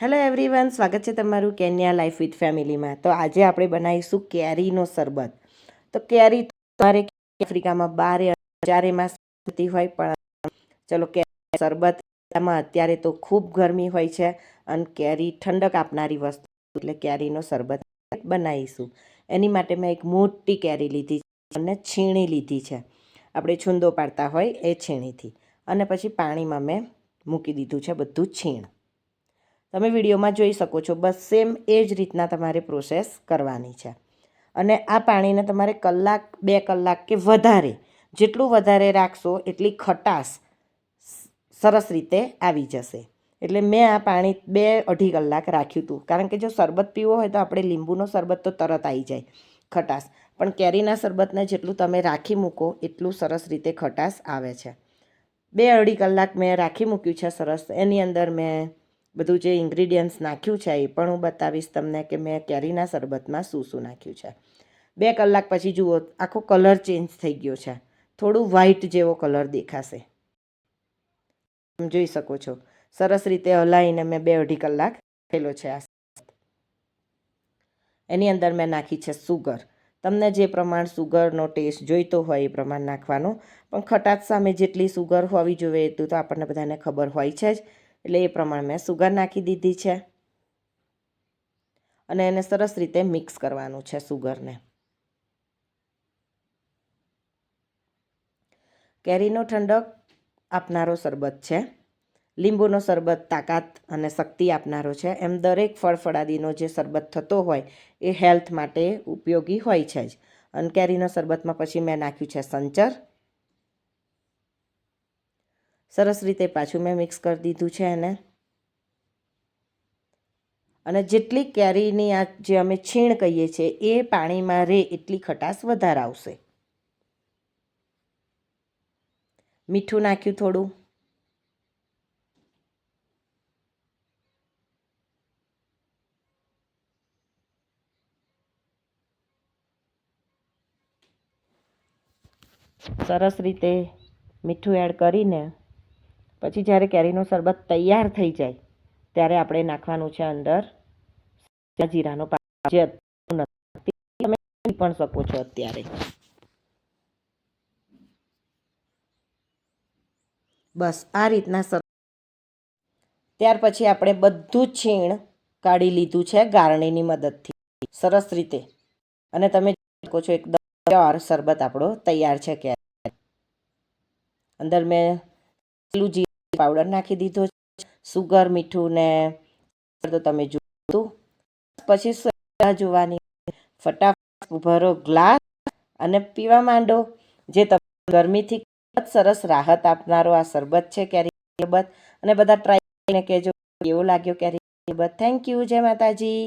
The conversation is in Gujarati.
હેલો એવરીવન સ્વાગત છે તમારું કેન્યા લાઈફ વિથ ફેમિલીમાં તો આજે આપણે બનાવીશું કેરીનો શરબત. તો કેરી તમારે આફ્રિકામાં બારે ચારે માસ થતી હોય પણ ચલો કેરી શરબત એમાં અત્યારે તો ખૂબ ગરમી હોય છે અને કેરી ઠંડક આપનારી વસ્તુ એટલે કેરીનો શરબત બનાવીશું. એની માટે મેં એક મોટી કેરી લીધી છે અને છીણી લીધી છે. આપણે છૂંદો પાડતા હોય એ છીણીથી. અને પછી પાણીમાં મેં મૂકી દીધું છે બધું છીણ. તમે વિડીયોમાં જોઈ શકો છો, બસ સેમ એ જ રીતના તમારે પ્રોસેસ કરવાની છે. અને આ પાણીને તમારે કલાક, બે કલાક કે વધારે, જેટલું વધારે રાખશો એટલી ખટાશ સરસ રીતે આવી જશે. એટલે મેં આ પાણી બે અઢી કલાક રાખ્યું હતું. કારણ કે જો શરબત પીવો હોય તો આપણે લીંબુનો શરબત તો તરત આવી જાય, ખટાશ. પણ કેરીના શરબતને જેટલું તમે રાખી મૂકો, એટલું સરસ રીતે ખટાશ આવે છે. બે અઢી કલાક મેં રાખી મૂક્યું છે સરસ. એની અંદર મેં બધું જે ઇન્ગ્રીડિયન્ટ્સ નાખ્યું છે એ પણ હું બતાવીશ તમને કે મેં કેરીના શરબતમાં શું શું નાખ્યું છે. બે કલાક પછી જુઓ, આખો કલર ચેન્જ થઈ ગયો છે. થોડું વ્હાઇટ જેવો કલર દેખાશે. તમે જોઈ શકો છો. સરસ રીતે હલાવીને મેં બે અઢી કલાક થયેલો છે આ એની અંદર મેં નાખી છે સુગર તમને જે પ્રમાણ સુગરનો ટેસ્ટ જોઈતો હોય એ પ્રમાણ નાખવાનો. પણ ખટાશ સામે જેટલી સુગર હોવી જોઈએ એટલું તો આપણને બધાને ખબર હોય છે જ. એટલે એ પ્રમાણે મેં સુગર નાખી દીધી છે. અને એને સરસ રીતે મિક્સ કરવાનું છે સુગરને કેરીનો ઠંડક આપનારો શરબત છે. લીંબુનો શરબત, તાકાત અને શક્તિ આપનારો છે. એમ દરેક ફળફળાદીનો જે શરબત થતો હોય એ હેલ્થ માટે ઉપયોગી હોય છે જ. અને કેરીનો શરબતમાં પછી મેં નાખ્યું છે સંચર. સરસ રીતે પાછું મેં મિક્સ કરી દીધું છે એને. અને જેટલી કેરીની આ જે અમે છીણ કહીએ છીએ, એ પાણીમાં રહે એટલી ખટાશ વધારે આવશે. મીઠું નાખ્યું થોડું. સરસ રીતે મીઠું એડ કરીને પછી જ્યારે કેરીનું શરબત તૈયાર થઈ જાય, ત્યારે આપણે નાખવાનું છે અંદર જીરાનો તમે પણ શકો છો અત્યારે. બસ, આ રીતના સર ત્યાર પછી આપણે બધું છીણ કાઢી લીધું છે ગારણીની મદદથી. સરસ રીતે. અને તમે શકો છો એકદમ પ્યોર શરબત આપણો તૈયાર છે ક્યારે. અંદર મેં પેલું પાવડર નાખી દીધો સુગર મીઠું ને તો તમે જોતું પછી જોવાની. ફટાફટ ભરો ગ્લાસ અને પીવા માંડો. જે તમને ગરમીથી સરસ રાહત આપનારો આ શરબત છે, કેરી શરબત. અને બધા ટ્રાય કરીને કહેજો, કેવો લાગ્યો કેરી શરબત. થેન્ક યુ જય માતાજી.